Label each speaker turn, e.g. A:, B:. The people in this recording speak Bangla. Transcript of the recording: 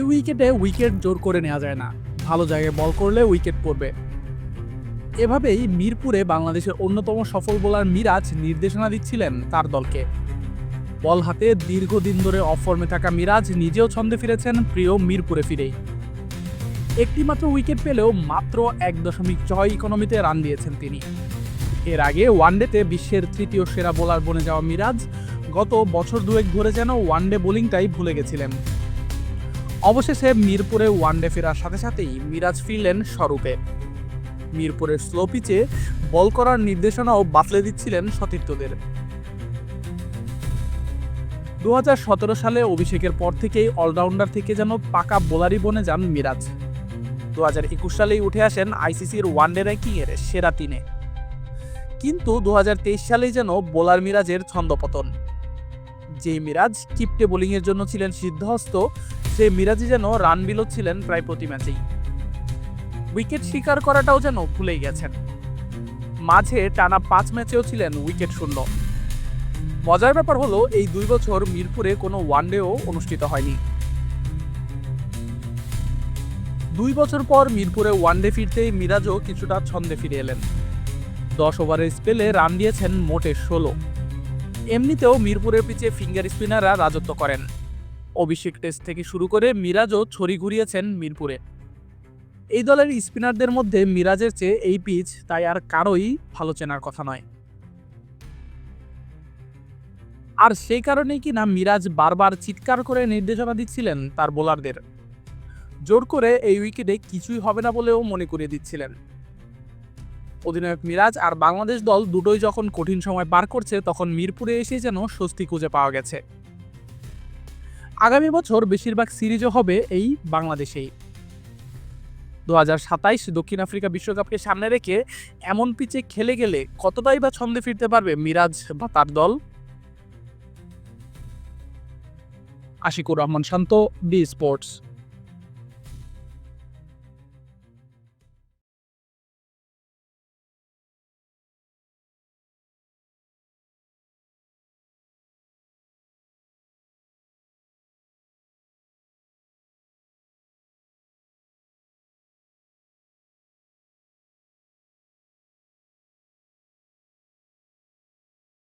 A: উইকেটে উইকেট জোর করে নেওয়া যায় না। ভালো জায়গায় বল করলে উইকেট পড়বে। এভাবেই মিরপুরে বাংলাদেশের অন্যতম সফল বোলার মিরাজ নির্দেশনা দিচ্ছিলেন তার দলকে। বল হাতে দীর্ঘদিন ধরে অফর্মে থাকা মিরাজ নিজেও ছন্দে ফিরেছেন প্রিয় মিরপুরে ফিরেই। একটি মাত্র উইকেট পেলেও মাত্র এক দশমিক ছয় ইকোনমিতে রান দিয়েছেন তিনি। এর আগে ওয়ানডেতে বিশ্বের তৃতীয় সেরা বোলার বনে যাওয়া মিরাজ গত বছর দুয়েক ধরে যেন ওয়ানডে বোলিংটাই ভুলে গেছিলেন। অবশেষে মিরপুরে ওয়ানডে ফেরার সাথে সাথেই মিরাজ ফিরলেন স্বরূপে। মিরপুরের স্লো পিচে বল করার নির্দেশনাও বাতলে দিচ্ছিলেন সতীর্থদের। দু হাজার সতেরো সালে অভিষেকের পর থেকেই অলরাউন্ডার থেকে যেন পাকা বোলারই বনে যান মিরাজ। দু হাজার একুশ সালেই উঠে আসেন আইসিসির ওয়ানডে র্যাঙ্কিংয়ের সেরা তিনে। কিন্তু দু হাজার তেইশ সালেই যেন বোলার মিরাজের ছন্দপতন। যে মিরাজ কিপটে বোলিংয়ের জন্য ছিলেন সিদ্ধহস্ত সে মিরাজই যেন রান ছিলেন প্রায় প্রতি ম্যাচেই। উইকেট শিকার করাটাও যেন ভুলেই গেছেন। মাঝে টানা পাঁচ ম্যাচেও ছিলেন উইকেট শূন্য। মজার ব্যাপার হলো, এই দুই বছর মিরপুরে কোনো ওয়ানডেও অনুষ্ঠিত হয়নি। দুই বছর পর মিরপুরে ওয়ানডে ফিরতেই মিরাজও কিছুটা ছন্দে ফিরে এলেন। দশ ওভারের স্পেলে রান দিয়েছেন মোটে ষোলো। এমনিতেও মিরপুরের পিচে ফিঙ্গার স্পিনাররা রাজত্ব করেন। অভিষেক টেস্ট থেকে শুরু করে মিরাজও ছড়ি ঘুরিয়েছেন মিরপুরে। এই দলের স্পিনারদের মধ্যে মিরাজের চেয়ে এই পিচ তাই আর কারোই ভালো চেনার কথা নয়। আর সেই কারণেই কি না মিরাজ বারবার চিৎকার করে নির্দেশনা দিচ্ছিলেন তার বোলারদের জোর করে এই উইকেটে কিছুই হবে না বলেও মনে করিয়ে দিচ্ছিলেন। অধিনায়ক মিরাজ আর বাংলাদেশ দল দুটোই যখন কঠিন সময় পার করছে তখন মিরপুরে এসে যেন স্বস্তি খুঁজে পাওয়া গেছে। আগামী বছর বেশিরভাগ সিরিজও হবে এই বাংলাদেশেই। দু হাজার সাতাইশ দক্ষিণ আফ্রিকা বিশ্বকাপকে সামনে রেখে এমন পিচে খেলে গেলে কতটাই বা ছন্দে ফিরতে পারবে মিরাজ বা তার দল? Ashikur Rahman Shanto, B sports.